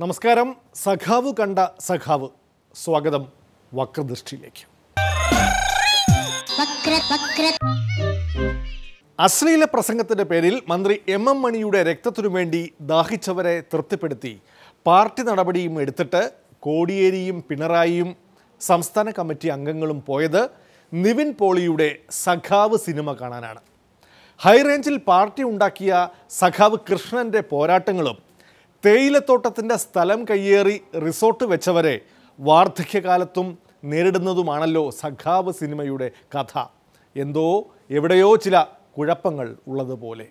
നമസ്കാരം. സഖാവ് കണ്ട സഖാവ്. സ്വാഗതം വക്രദൃഷ്ടിയിലേക്ക്. വക്ര വക്ര. അശ്ലീല പ്രസംഗത്തിന്റെ പേരിൽ മന്ത്രി എം എം മണിയുടെ രക്തത്തിനു വേണ്ടി ദാഹിച്ചവരെ തൃപ്തിപ്പെടുത്തി. പാർട്ടി നടപടിയും എടുത്തിട്ട് കോടിയേരിയും പിണറായിയും സംസ്ഥാന കമ്മിറ്റി അംഗങ്ങളും പോയത് നിവിൻ പോളിയുടെ സഖാവ് സിനിമ കാണാനാണ്. ഹൈറേഞ്ചിൽ പാർട്ടി ഉണ്ടാക്കിയ സഖാവ് കൃഷ്ണന്റെ പോരാട്ടങ്ങളും തേയിലത്തോട്ടത്തിന്റെ സ്ഥലം കയ്യേറി റിസോർട്ട് വെച്ചവരെ വാർദ്ധക്യകാലത്തും നേരിടുന്നതുമാണല്ലോ സഖാവ് സിനിമയുടെ കഥ. എന്തോ എവിടെയോ ചില കുഴപ്പങ്ങൾ ഉള്ളതുപോലെ.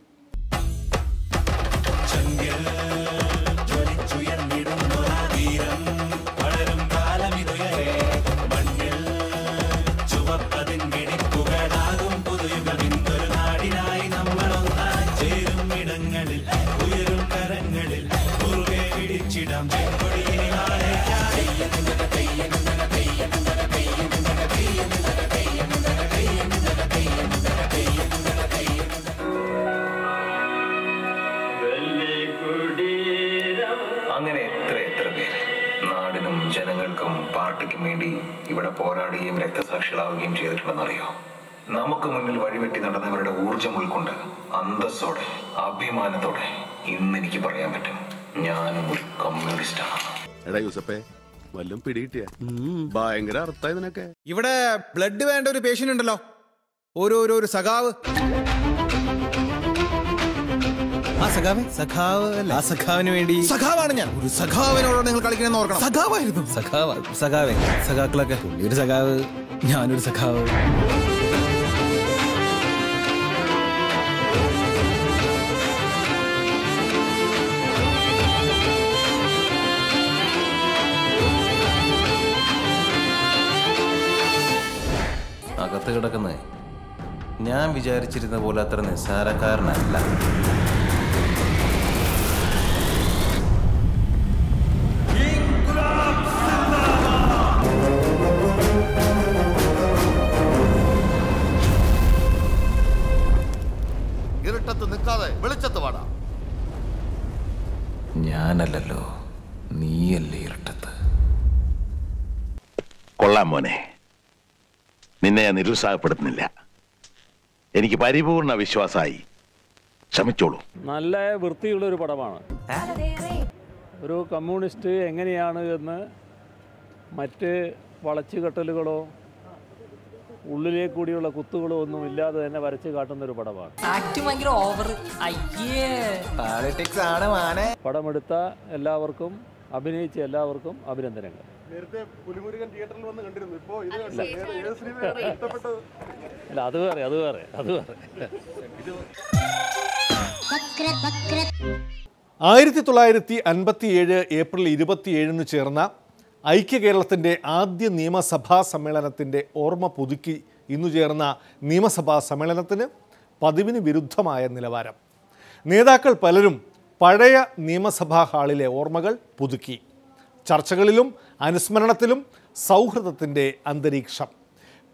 പോരാടുകയും രക്തസാക്ഷികളാവുകയും ചെയ്തിട്ടുണ്ടെന്നറിയോ. നമുക്ക് മുന്നിൽ വഴിവെട്ടി നടന്നവരുടെ ഊർജം ഉൾക്കൊണ്ട് അന്തസ്സോടെ അഭിമാനത്തോടെ ഇന്ന് എനിക്ക് പറയാൻ പറ്റും ഞാനും ഒരു കമ്മ്യൂണിസ്റ്റാണ്. എടാ യൂസപ്പേ വല്ലതും പിടികിട്ടിയ ഭയങ്കര ഇതിനൊക്കെ ഇവിടെ ബ്ലഡ് വേണ്ട ഒരു പേഷ്യന്റ് ഉണ്ടല്ലോ. ഓരോരോ സഖാവ്. ആ സഖാവ്? സഖാവ് ആ സഖാവിന് വേണ്ടി സഖാവാണ് ഞാൻ. ഒരു സഖാവിനോട് നിങ്ങൾ കളിക്കണമെന്ന് ഓർക്കണം. സഖാവായിരുന്നു. സഖാവ് സഖാവേ സഖാക്കളൊക്കെ. ഒരു സഖാവ്. ഞാനൊരു സഖാവ്. അകത്ത് കിടക്കുന്നേ. ഞാൻ വിചാരിച്ചിരുന്ന പോലെ അത്ര നിസ്സാരക്കാരനല്ല. ഞാനല്ലല്ലോ. നീയല്ലേ ഇരട്ടത്ത്. കൊള്ളാം മോനെ. നിന്നെ ഞാൻ നിരുത്സാഹപ്പെടുത്തുന്നില്ല. എനിക്ക് പരിപൂർണ വിശ്വാസമായി. ക്ഷമിച്ചോളൂ നല്ല വൃത്തിയുള്ള ഒരു പടമാണ്. ഒരു കമ്മ്യൂണിസ്റ്റ് എങ്ങനെയാണ് എന്ന് മറ്റ് വളച്ചുകെട്ടലുകളോ ഉള്ളിലേ കൂടിയുള്ള കുത്തുകളോ ഒന്നും ഇല്ലാതെ തന്നെ വരച്ച് കാട്ടുന്ന ഒരു പടമാണ്. ആക്ട് ഭയങ്കര ഓവർ അയ്യേ. പോളിറ്റിക്സ് ആണ് മാനെ. പടമെടുത്ത എല്ലാവർക്കും അഭിനയിച്ച എല്ലാവർക്കും അഭിനന്ദനങ്ങൾ. അല്ല. അത് വേറെ അത് വേറെ അത് വേറെ. ആയിരത്തി തൊള്ളായിരത്തി അൻപത്തിയേഴ് ഏപ്രിൽ ഇരുപത്തിയേഴിന് ചേർന്ന ഐക്യ കേരളത്തിന്റെ ആദ്യ നിയമസഭാ സമ്മേളനത്തിന്റെ ഓർമ്മ പുതുക്കി ഇന്നു ചേർന്ന നിയമസഭാ സമ്മേളനത്തിന് പതിവിന് വിരുദ്ധമായ നിലവാരം. നേതാക്കൾ പലരും പഴയ നിയമസഭാ ഹാളിലെ ഓർമ്മകൾ പുതുക്കി. ചർച്ചകളിലും അനുസ്മരണത്തിലും സൗഹൃദത്തിന്റെ അന്തരീക്ഷം.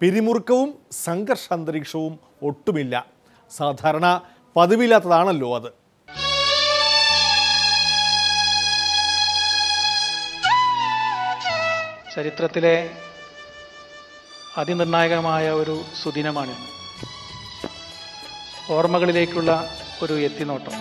പിരിമുറുക്കവും സംഘർഷ അന്തരീക്ഷവും ഒട്ടുമില്ല. സാധാരണ പതിവില്ലാത്തതാണല്ലോ അത്. ചരിത്രത്തിലെ അതിനിർണായകമായ ഒരു സുദിനമാണ് ഓർമ്മകളിലേക്കുള്ള ഒരു എത്തിനോട്ടം.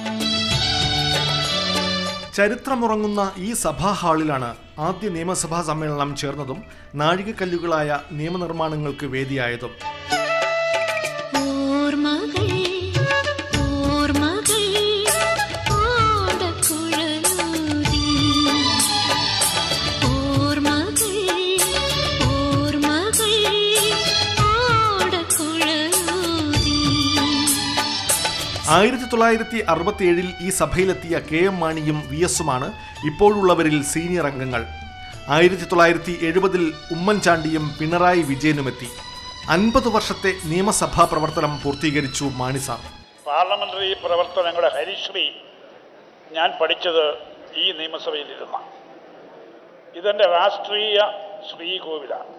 ചരിത്രമുറങ്ങുന്ന ഈ സഭാ ഹാളിലാണ് ആദ്യ നിയമസഭാ സമ്മേളനം ചേർന്നതും നാഴികക്കല്ലുകളായ നിയമനിർമ്മാണങ്ങൾക്ക് വേദിയായതും. ഓർമ്മകൾ ആയിരത്തി തൊള്ളായിരത്തി അറുപത്തിയേഴിൽ ഈ സഭയിലെത്തിയ കെ എം മാണിയും വി എസുമാണ് ഇപ്പോഴുള്ളവരിൽ സീനിയർ അംഗങ്ങൾ. ആയിരത്തി തൊള്ളായിരത്തി എഴുപതിൽ ഉമ്മൻചാണ്ടിയും പിണറായി വിജയനുമെത്തി. അൻപത് വർഷത്തെ നിയമസഭാ പ്രവർത്തനം പൂർത്തീകരിച്ചു മാണി സാർ. പാർലമെന്ററി പ്രവർത്തനങ്ങളുടെ ഹരിശ്രീ ഞാൻ പഠിച്ചത് ഈ നിയമസഭയിലിരുന്ന ഇതെന്റെ രാഷ്ട്രീയ ശ്രീകോവിലാണ്.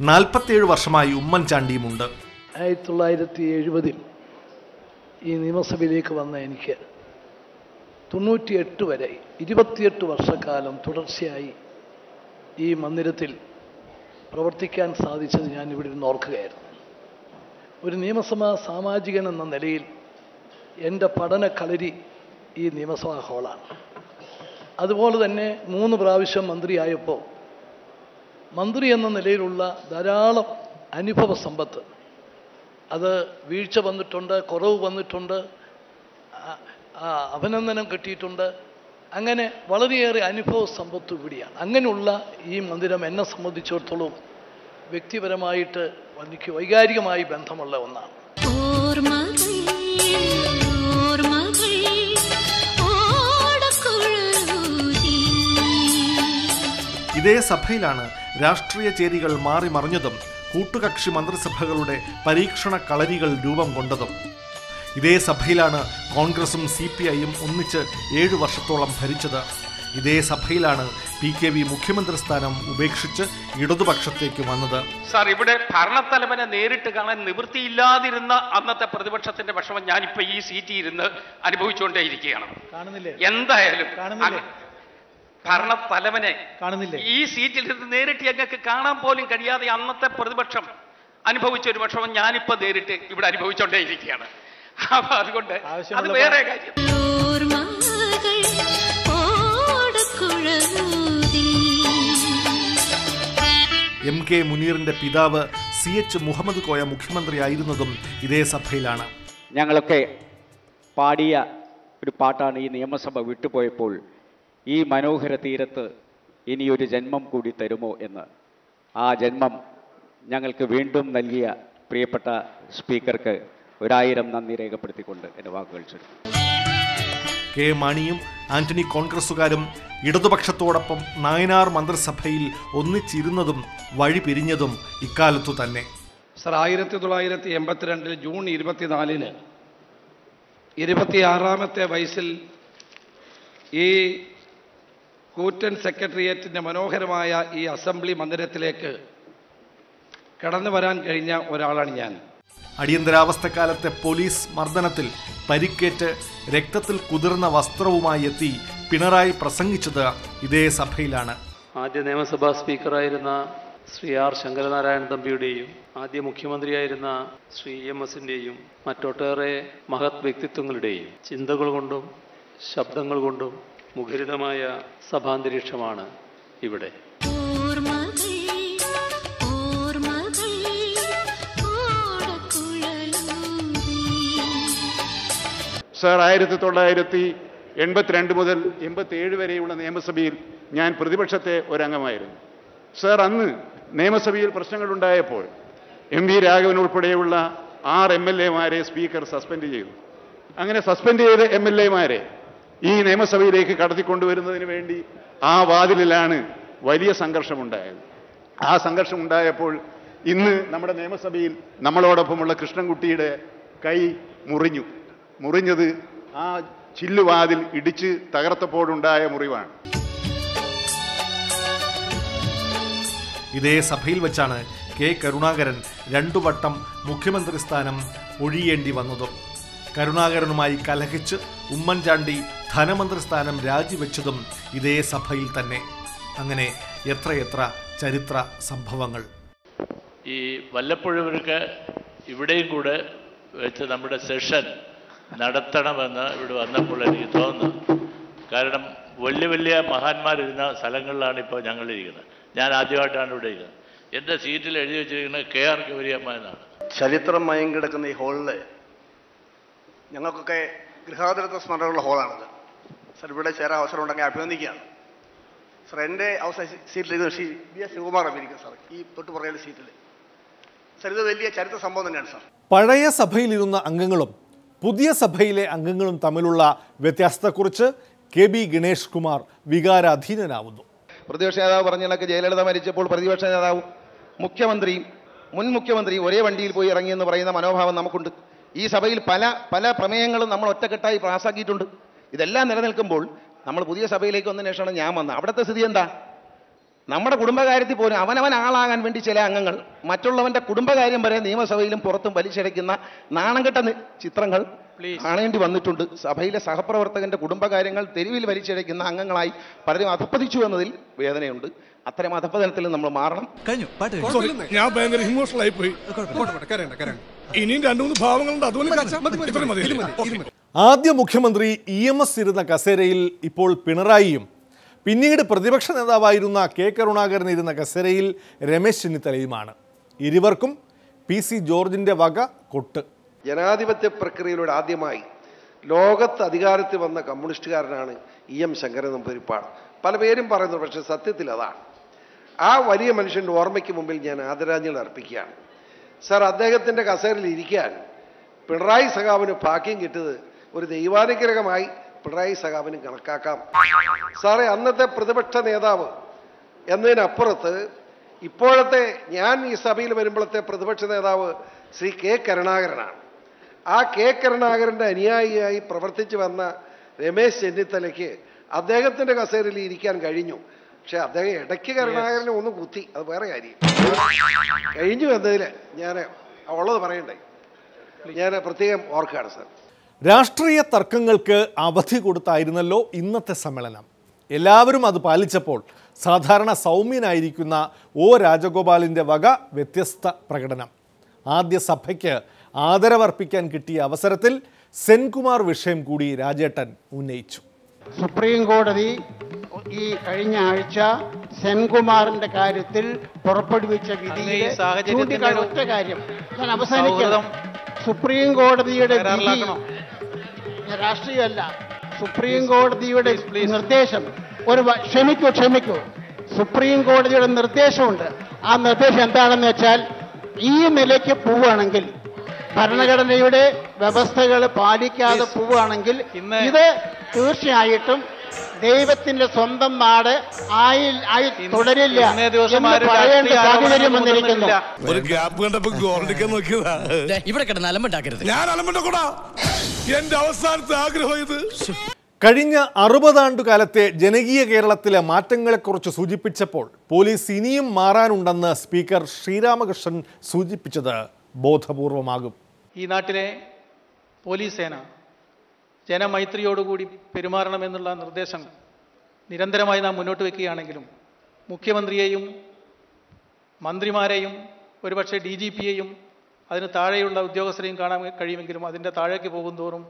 നാൽപ്പത്തിയേഴ് വർഷമായി ഉമ്മൻചാണ്ടിയുമുണ്ട്. ആയിരത്തി തൊള്ളായിരത്തി എഴുപതിൽ ഈ നിയമസഭയിലേക്ക് വന്ന എനിക്ക് തൊണ്ണൂറ്റിയെട്ട് വരെ ഇരുപത്തിയെട്ട് വർഷക്കാലം തുടർച്ചയായി ഈ മന്ദിരത്തിൽ പ്രവർത്തിക്കാൻ സാധിച്ചത് ഞാൻ ഇവിടെ നിന്ന് ഓർക്കുകയായിരുന്നു. ഒരു നിയമസഭാ സാമാജികൻ എന്ന നിലയിൽ എന്റെ പഠന കളരി ഈ നിയമസഭാ ഹാളാണ്. അതുപോലെ തന്നെ മൂന്ന് പ്രാവശ്യം മന്ത്രിയായപ്പോൾ മന്ത്രി എന്ന നിലയിലുള്ള ധാരാളം അനുഭവ സമ്പത്ത്. അത് വീഴ്ച വന്നിട്ടുണ്ട് കുറവ് വന്നിട്ടുണ്ട് അഭിനന്ദനം കിട്ടിയിട്ടുണ്ട്. അങ്ങനെ വളരെയേറെ അനുഭവ സമ്പത്ത് കൂടിയാണ് അങ്ങനെയുള്ള ഈ മന്ദിരം എന്നെ സംബന്ധിച്ചിടത്തോളം വ്യക്തിപരമായിട്ട് എനിക്ക് വൈകാരികമായി ബന്ധമുള്ള ഒന്നാണ്. ഇതേ സഭയിലാണ് രാഷ്ട്രീയ ചേരികൾ മാറി മറിഞ്ഞതും കൂട്ടുകക്ഷി മന്ത്രിസഭകളുടെ പരീക്ഷണ കളരികൾ രൂപം കൊണ്ടതും. ഇതേ സഭയിലാണ് കോൺഗ്രസും സി പി ഐയും ഒന്നിച്ച് ഏഴു വർഷത്തോളം ഭരിച്ചത്. ഇതേ സഭയിലാണ് പി കെ വി മുഖ്യമന്ത്രി സ്ഥാനം ഉപേക്ഷിച്ച് ഇടതുപക്ഷത്തേക്ക് വന്നത്. സാർ ഇവിടെ ഭരണത്തലവനെ നേരിട്ട് കാണാൻ നിവൃത്തിയില്ലാതിരുന്ന അന്നത്തെ പ്രതിപക്ഷത്തിന്റെ വിഷമം ഞാനിപ്പോ ഈ സീറ്റിൽ ഇരുന്ന് അനുഭവിച്ചുകൊണ്ടേയിരിക്കുകയാണ്. കാണുന്നില്ലേ? എന്തായാലും ഭരണത്തലവനെ കാണുന്നില്ല? ഈ സീറ്റിൽ ഇരുന്ന് നേരിട്ട് ഞങ്ങൾക്ക് കാണാൻ പോലും കഴിയാതെ അന്നത്തെ പ്രതിപക്ഷം അനുഭവിച്ച ഒരു പക്ഷം ഞാനിപ്പോ നേരിട്ട് ഇവിടെ അനുഭവിച്ചുകൊണ്ടേയിരിക്കുകയാണ് അപ്പൊ അതുകൊണ്ട് അത് വേറെ കാര്യം. എം കെ മുനീറിന്റെ പിതാവ് സി എച്ച് മുഹമ്മദ് കോയ മുഖ്യമന്ത്രിയായിരുന്നതും ഇതേ സഭയിലാണ്. ഞങ്ങളൊക്കെ പാടിയ ഒരു പാട്ടാണ് ഈ നിയമസഭ വിട്ടുപോയപ്പോൾ ഈ മനോഹര തീരത്ത് ഇനിയൊരു ജന്മം കൂടി തരുമോ എന്ന്. ആ ജന്മം ഞങ്ങൾക്ക് വീണ്ടും നൽകിയ പ്രിയപ്പെട്ട സ്പീക്കർക്ക് ഒരായിരം നന്ദി രേഖപ്പെടുത്തിക്കൊണ്ട് എന്റെ വാക്കുകൾ ചുരുക്കും കെ മാണിയും ആന്റണി കോൺഗ്രസുകാരും ഇടതുപക്ഷത്തോടൊപ്പം നായനാർ മന്ത്രിസഭയിൽ ഒന്നിച്ചിരുന്നതും വഴി പിരിഞ്ഞതും ഇക്കാലത്തു തന്നെ. സർ ആയിരത്തി തൊള്ളായിരത്തി എൺപത്തിരണ്ടിൽ ജൂൺ ഇരുപത്തിനാലിന് ഇരുപത്തിയാറാമത്തെ വയസ്സിൽ ഈ കൂറ്റൻ സെക്രട്ടേറിയറ്റിന്റെ മനോഹരമായ ഈ അസംബ്ലി മന്ദിരത്തിലേക്ക് കടന്നു വരാൻ കഴിഞ്ഞ ഒരാളാണ് ഞാൻ. അടിയന്തരാവസ്ഥക്കാലത്തെ പോലീസ് മർദ്ദനത്തിൽ പരിക്കേറ്റ് രക്തത്തിൽ കുതിർന്ന വസ്ത്രവുമായി എത്തി പിണറായി പ്രസംഗിച്ചത് ഇതേ സഭയിലാണ്. ആദ്യ നിയമസഭാ സ്പീക്കറായിരുന്ന ശ്രീ ആർ ശങ്കരനാരായണ തമ്പിയുടെയും ആദ്യ മുഖ്യമന്ത്രിയായിരുന്ന ശ്രീ എം എസിന്റെയും മറ്റൊട്ടേറെ മഹത് വ്യക്തിത്വങ്ങളുടെയും ചിന്തകൾ കൊണ്ടും ശബ്ദങ്ങൾ കൊണ്ടും മുഖരിതമായ സഭാന്തരീക്ഷമാണ് ഇവിടെ. സർ ആയിരത്തി തൊള്ളായിരത്തി എൺപത്തിരണ്ട് മുതൽ എൺപത്തിയേഴ് വരെയുള്ള നിയമസഭയിൽ ഞാൻ പ്രതിപക്ഷത്തെ ഒരംഗമായിരുന്നു. സാർ അന്ന് നിയമസഭയിൽ പ്രശ്നങ്ങളുണ്ടായപ്പോൾ എം വി രാഘവൻ ഉൾപ്പെടെയുള്ള ആറ് എം എൽ എമാരെ സ്പീക്കർ സസ്പെൻഡ് ചെയ്തു. അങ്ങനെ സസ്പെൻഡ് ചെയ്ത എം എൽ എമാരെ ഈ നിയമസഭയിലേക്ക് കടത്തിക്കൊണ്ടുവരുന്നതിന് വേണ്ടി ആ വാതിലിലാണ് വലിയ സംഘർഷമുണ്ടായത്. ആ സംഘർഷം ഉണ്ടായപ്പോൾ ഇന്ന് നമ്മുടെ നിയമസഭയിൽ നമ്മളോടൊപ്പമുള്ള കൃഷ്ണൻകുട്ടിയുടെ കൈ മുറിഞ്ഞു. മുറിഞ്ഞത് ആ ചില്ലുവാതിൽ ഇടിച്ച് തകർത്തപ്പോഴുണ്ടായ മുറിവാണ്. ഇതേ സഭയിൽ വെച്ചാണ് കെ കരുണാകരൻ രണ്ടു വട്ടം മുഖ്യമന്ത്രി സ്ഥാനം ഒഴിയേണ്ടി വന്നതും. കരുണാകരനുമായി കലഹിച്ച് ഉമ്മൻചാണ്ടി ധനമന്ത്രി സ്ഥാനം രാജിവെച്ചതും ഇതേ സഭയിൽ തന്നെ. അങ്ങനെ എത്രയെത്ര ചരിത്ര സംഭവങ്ങൾ. ഈ വല്ലപ്പോഴവർക്ക് ഇവിടെയും കൂടെ വെച്ച് നമ്മുടെ സെഷൻ നടത്തണമെന്ന് ഇവിടെ വന്നപ്പോൾ എനിക്ക് തോന്നുന്നു. കാരണം വലിയ വലിയ മഹാന്മാരിരുന്ന സ്ഥലങ്ങളിലാണ് ഇപ്പോൾ ഞങ്ങളിരിക്കുന്നത്. ഞാൻ ആദ്യമായിട്ടാണ് ഇവിടെ ഇരിക്കുന്നത്. എന്റെ സീറ്റിൽ എഴുതി വെച്ചിരിക്കുന്നത് കെ ആർ ഗൗരിയമ്മ എന്നാണ് ചരിത്രം മയം കിടക്കുന്ന ഈ ഹാളിൽ ഞങ്ങൾക്കൊക്കെ ഗൃഹാതുരത്വ സ്മരണയുള്ള ഹോളാണിത് സർ ഇവിടെ ചേരാൻ അവസരം ഉണ്ടെങ്കിൽ അഭിനന്ദിക്കുകയാണ്. സർ എന്റെ അവസാന സീറ്റിലിരിക്കുന്ന ശ്രീ ബി എസ് ശിവകുമാർ അഭിനയിക്കും സാർ ഈ തൊട്ട് പുറകിലെ സീറ്റിൽ. സർ ഇത് വലിയ ചരിത്ര സംഭവം തന്നെയാണ് സാർ പഴയ സഭയിലിരുന്ന അംഗങ്ങളും പുതിയ സഭയിലെ അംഗങ്ങളും തമ്മിലുള്ള വ്യത്യാസത്തെക്കുറിച്ച് കെ ബി ഗണേഷ് കുമാർ വികാരാധീനനാവുന്നു. പ്രതിപക്ഷ നേതാവ് പറഞ്ഞ കണക്ക് ജയലളിത മരിച്ചപ്പോൾ പ്രതിപക്ഷ നേതാവും മുഖ്യമന്ത്രിയും മുൻ മുഖ്യമന്ത്രി ഒരേ വണ്ടിയിൽ പോയി ഇറങ്ങിയെന്ന് പറയുന്ന മനോഭാവം നമുക്കുണ്ട്. ഈ സഭയിൽ പല പല പ്രമേയങ്ങളും നമ്മൾ ഒറ്റക്കെട്ടായി പാസ്സാക്കിയിട്ടുണ്ട് ഇതെല്ലാം നിലനിൽക്കുമ്പോൾ നമ്മൾ പുതിയ സഭയിലേക്ക് വന്നതിന് ശേഷമാണ് ഞാൻ വന്നത്. അവിടുത്തെ സ്ഥിതി എന്താ? നമ്മുടെ കുടുംബകാര്യത്തിൽ പോലും അവനവൻ ആളാകാൻ വേണ്ടി ചില അംഗങ്ങൾ മറ്റുള്ളവന്റെ കുടുംബകാര്യം വരെ നിയമസഭയിലും പുറത്തും വലിച്ചടയ്ക്കുന്ന നാണംകെട്ട കെട്ട ചിത്രങ്ങൾ കാണേണ്ടി വന്നിട്ടുണ്ട്. സഭയിലെ സഹപ്രവർത്തകന്റെ കുടുംബകാര്യങ്ങൾ തെരുവിൽ വലിച്ചടയ്ക്കുന്ന അംഗങ്ങളായി പലരും അധപ്പതിച്ചു എന്നതിൽ വേദനയുണ്ട്. അത്തരം മതപതനത്തിൽ നമ്മൾ മാറണം. കഴിഞ്ഞു. ഞാൻ ഭയങ്കര ഇമോഷണൽ ആയി പോയി ഇനിയും രണ്ടു മൂന്ന് ഭാവങ്ങളുണ്ട്. അതുകൊണ്ട്. ആദ്യ മുഖ്യമന്ത്രി ഇ എം എസ് ഇരുന്ന കസേരയിൽ ഇപ്പോൾ പിണറായിയും പിന്നീട് പ്രതിപക്ഷ നേതാവായിരുന്ന കെ കരുണാകരൻ ഇരുന്ന കസേരയിൽ രമേശ് ചെന്നിത്തലയുമാണ്. ഇരുവർക്കും പി സി ജോർജിന്റെ വക കൊട്ട്. ജനാധിപത്യ പ്രക്രിയയിലൂടെ ആദ്യമായി ലോകത്ത് അധികാരത്തിൽ വന്ന കമ്മ്യൂണിസ്റ്റുകാരനാണ് ഇ എം ശങ്കരൻ നമ്പൂരിപ്പാട് പല പേരും പറയുന്നു പക്ഷേ സത്യത്തിൽ അതാണ്. ആ വലിയ മനുഷ്യന്റെ ഓർമ്മയ്ക്ക് മുമ്പിൽ ഞാൻ ആദരാഞ്ജലി അർപ്പിക്കുകയാണ്. സാർ അദ്ദേഹത്തിന്റെ കസേരയിൽ ഇരിക്കാൻ പിണറായി സഖാവിന് ഭാഗ്യം കിട്ടിയത് ഒരു ദൈവാനുഗ്രഹമായി പിണറായി സഖാവിന് കണക്കാക്കാം. സാറേ അന്നത്തെ പ്രതിപക്ഷ നേതാവ് എന്നതിനപ്പുറത്ത് ഇപ്പോഴത്തെ ഞാൻ ഈ സഭയിൽ വരുമ്പോഴത്തെ പ്രതിപക്ഷ നേതാവ് ശ്രീ കെ കരുണാകരനാണ്. ആ കെ കരുണാകരന്റെ അനുയായിയായി പ്രവർത്തിച്ചു വന്ന രമേശ് ചെന്നിത്തലയ്ക്ക് അദ്ദേഹത്തിന്റെ കസേരയിൽ ഇരിക്കാൻ കഴിഞ്ഞു. പക്ഷെ അദ്ദേഹം ഇടയ്ക്ക് കരുണാകരനെ ഒന്ന് കുത്തി. അത് വേറെ കാര്യം. കഴിഞ്ഞു എന്നതിൽ ഞാൻ ഉള്ളത് പറയണ്ടേ ഞാൻ പ്രത്യേകം ഓർക്കുകയാണ് സാർ. രാഷ്ട്രീയ തർക്കങ്ങൾക്ക് അവധി കൊടുത്തായിരുന്നല്ലോ ഇന്നത്തെ സമ്മേളനം. എല്ലാവരും അത് പാലിച്ചപ്പോൾ സാധാരണ സൗമ്യനായിരിക്കുന്ന ഒ രാജഗോപാലിന്റെ വക വ്യത്യസ്ത പ്രകടനം. ആദ്യ സഭയ്ക്ക് ആദരവർപ്പിക്കാൻ കിട്ടിയ അവസരത്തിൽ സെൻകുമാർ വിഷയം കൂടി രാജേട്ടൻ ഉന്നയിച്ചു. സുപ്രീം കോടതി ഈ കഴിഞ്ഞ ആഴ്ച സെൻകുമാറിന്റെ കാര്യത്തിൽ പുറപ്പെടുവിച്ച സാഹചര്യത്തിന്റെ ഒറ്റ കാര്യം. ഞാൻ അവസാനിക്കാം. സുപ്രീം കോടതിയുടെ വിധി രാഷ്ട്രീയമല്ല. സുപ്രീം കോടതിയുടെ നിർദ്ദേശം. ഒരു ക്ഷമിക്കൂ ക്ഷമിക്കൂ. സുപ്രീം കോടതിയുടെ നിർദ്ദേശമുണ്ട്. ആ നിർദ്ദേശം എന്താണെന്ന് വെച്ചാൽ ഈ നിലയ്ക്ക് പോവുകയാണെങ്കിൽ ഭരണഘടനയുടെ വ്യവസ്ഥകൾ പാലിക്കാതെ പോവുകയാണെങ്കിൽ ഇത് തീർച്ചയായിട്ടും ദൈവത്തിന്റെ സ്വന്തം നാട് ആയി ആയി തുടരില്ല പറയേണ്ട സാഹചര്യം വന്നിരിക്കുന്നു. ഒരു ഗ്യാപ്പ് കണ്ടപ്പോ ഗോൾഡിക്കാൻ നോക്കിയതാ. ഇവിടെ കിടന്ന് അലമ്പുണ്ടാക്കരുത്. ഞാൻ അലമ്പുണ്ടാക്കൂടാ. എന്റെ അവസാനത്തെ ആഗ്രഹം ഇത്. കഴിഞ്ഞ അറുപതാണ്ടു കാലത്തെ ജനകീയ കേരളത്തിലെ മാറ്റങ്ങളെക്കുറിച്ച് സൂചിപ്പിച്ചപ്പോൾ പോലീസ് ഇനിയും മാറാനുണ്ടെന്ന് സ്പീക്കർ ശ്രീരാമകൃഷ്ണൻ സൂചിപ്പിച്ചത് ബോധപൂർവമാകും. ഈ നാട്ടിലെ പോലീസ് സേന ജനമൈത്രിയോടുകൂടി പെരുമാറണമെന്നുള്ള നിർദ്ദേശം നിരന്തരമായി നാം മുന്നോട്ട് വയ്ക്കുകയാണെങ്കിലും മുഖ്യമന്ത്രിയെയും മന്ത്രിമാരെയും ഒരുപക്ഷെ ഡി ജി പിയെയും അതിന് താഴെയുള്ള ഉദ്യോഗസ്ഥരെയും കാണാൻ കഴിയുമെങ്കിലും അതിന്റെ താഴേക്ക് പോകുന്തോറും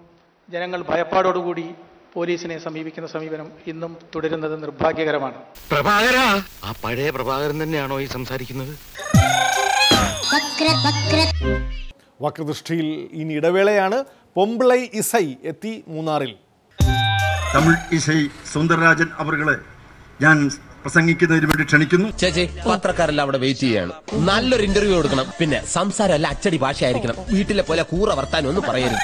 ജനങ്ങൾ ഭയപ്പാടോടുകൂടി പോലീസിനെ സമീപിക്കുന്ന സമീപനം ഇന്നും തുടരുന്നത് നിർഭാഗ്യകരമാണ്. പ്രഭാകര ആ പഴയ പ്രഭാകരൻ തന്നെയാണോ ഈ സംസാരിക്കുന്നത്? വക്രദൃഷ്ടിയിൽ ഇനി ഇടവേളയാണ്. പൊമ്പിളൈ ഇസൈ എത്തി മൂന്നാറിൽ. തമിഴ് ഇസൈ സുന്ദർരാജൻ അവരുടെ ഞാൻ പ്രസംഗിക്കുന്നതിന് വേണ്ടി ക്ഷണിക്കുന്നു. ചേച്ചി പത്രക്കാരെല്ലാം അവിടെ വെയിറ്റ് ചെയ്യാണ്. നല്ലൊരു ഇന്റർവ്യൂ കൊടുക്കണം. പിന്നെ സംസാരം അല്ല അച്ചടി ഭാഷയായിരിക്കണം. വീട്ടിലെ പോലെ കൂറ വർത്താനം ഒന്ന് പറയരുത്.